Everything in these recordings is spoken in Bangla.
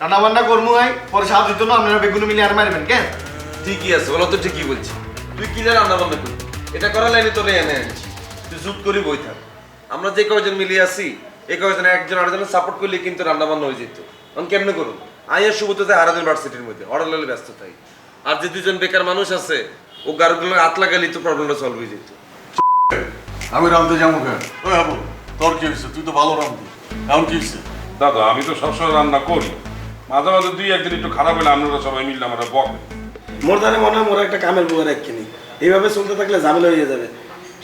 রান্না বান্না করব ভাই পরে সাহায্যের জন্য আপনারা বেগুলো মিলিয়ে আর মারবেন কেন? ঠিকই আছে ওরা তো ঠিকই বলছি। তুই কি জানা রান্না বান্না করবি? এটা করার লাইনে তোরে এনে আনছি। তুই জুট করি বই থাক। আমরা যে কয়জন মিলিয়ে আছি এই কয়জন একজন আরেকজনের সাপোর্ট করলে কিন্তু রান্না বান্না হয়ে যেত। আমি কেমনে করুন? আইয়া শুভ তো হারাদ ইউনিভার্সিটির মধ্যে অর্ডার লেলে ব্যস্ত থাই আর যে দুজন বেকার মানুষ আছে ও গাড়িগুলো হাত লাগালি তো প্রবলেমটা সলভ হয়ে যেত। আমি রামতে যাব কেন? ওই হাবু তোর কি হয়েছে? তুই তো ভালো রামতি এমন কি হয়েছে? দাদা আমি তো সবসময় রান্না করি। মাঝে মাঝে দুই একদিন একটু খারাপ হলে আপনারা সবাই মিললে আমরা বক। মোর দ্বারা মনে হয় মোর একটা কামের বুয়া রাখিনি এইভাবে চলতে থাকলে ঝামেলা হয়ে যাবে।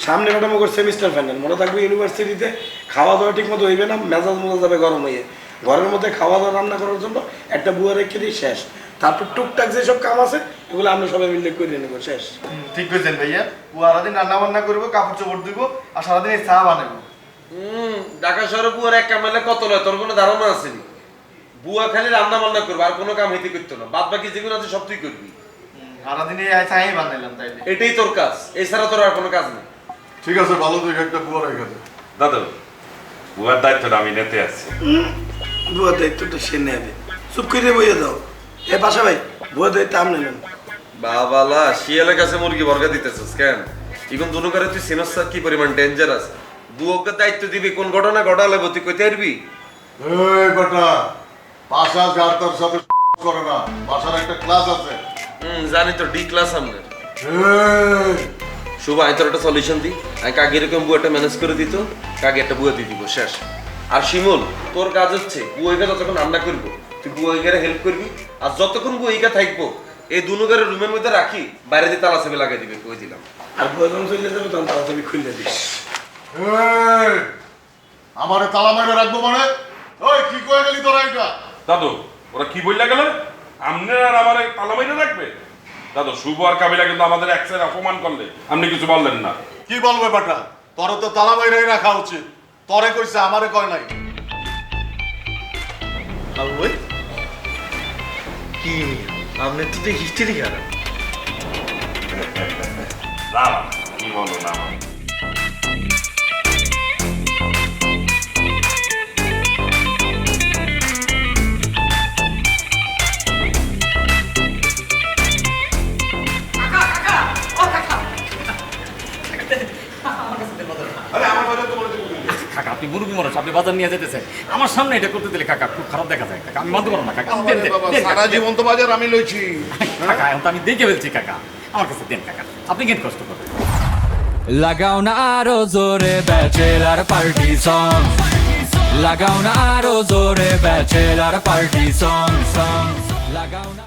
সামনে ম্যাডাম ওর সেমিস্টার ফাইনাল মনে থাকবে ইউনিভার্সিটিতে খাওয়া দাওয়া ঠিক মতো হইবে না মেজাজ মজা যাবে গরম হয়ে ঘরের মধ্যে খাওয়া দাওয়া রান্না করার জন্য একটা বুয়া রেখে দিই শেষ। তারপর টুকটাক যেসব কাম আছে এগুলো আমরা সবাই মিলে করে নেব শেষ। ঠিক করেছেন ভাইয়া। ও সারাদিন রান্না বান্না করব কাপড় চোপড় দিব আর সারাদিন এই চা বানাবো। হুম ঢাকা শহরে বুয়ার এক কামাইলে কত লয়? তোর কোনো ধারণা আছে নি? বুয়া খালি রান্না বান্না করব আর কোনো কাম হইতে করতো না। বাদ বাকি যেগুলো আছে সব তুই করবি। চাই বানাইলাম এটাই তোর কাজ। এছাড়া তোর আর কোনো কাজ নেই। ঠিক আছে ভালো দেখে একটা বুয়া রেখে দে দাদা বুয়ার দায়িত্বটা আমি নিতে আছি বুয়ার দায়িত্বটা সে নেবে। চুপ করে বইয়ে দাও। এ পাশা ভাই বুয়ার দায়িত্ব নেন। বাবালা শিয়ালের কাছে মুরগি বর্গা দিতেছিস কেন? এখন দুনো করে তুই সিনস কি পরিমাণ ডেঞ্জারাস দুয়োকে দায়িত্ব দিবি কোন ঘটনা ঘটালে তুই কইতে পারবি? এই বাসা যার তার সাথে করে না বাসার একটা ক্লাস আছে। হুম জানি তো ডি ক্লাস আমাদের শুভ আমি তোর একটা সলিউশন দিই আমি কাকে এরকম বুয়াটা ম্যানেজ করে দিত কাকে একটা বুয়া দিয়ে দিব শেষ। আর শিমুল তোর কাজ হচ্ছে বুয়াইকা যতক্ষণ রান্না করব তুই বুয়াইকারে হেল্প করবি। আর যতক্ষণ বুয়াইকা থাকব এই দুনুগারের রুমের মধ্যে রাখি বাইরে দিয়ে তালা চাবি লাগাই দিবে কই দিলাম। আর বুয়া যখন চলে যাবে তখন তাড়াতাড়ি খুলে দিস। আমারে তালা মাইরে রাখব মানে? ওই কি কয়ে গেলি তোরা এটা? দাদু ওরা কি বললে গেল? আপনি আর আমার তালা রাখবে? দাদু শুভ আর কাবিলা কিন্তু আমাদের এক সাইড অপমান করলে। আপনি কিছু বললেন না। কি বলবে বেটা? তোর তো তালা মাইরেই রাখা উচিত। তরে কইছে আমারে কয় নাই। ভাই কি আপনি তো যে হিস্ট্রি খারাপ। না, কি বলো না? কাকা আপনি মুরগি মরস আপনি বাজার নিয়ে যেতেছেন। আমার সামনে এটা করতে দিলে কাকা খুব খারাপ দেখা যায়। কাকা আমি মানতে পারব না কাকা দেন। জীবন তো বাজার আমি লইছি। কাকা এখন তো আমি দেখে ফেলছি কাকা। আমার কাছে দেন কাকা। আপনি কেন কষ্ট করবেন? লাগাও না আরও জোরে ব্যাচেলার পার্টি সং লাগাও না আরও জোরে ব্যাচেলার পার্টি সং সং লাগাও না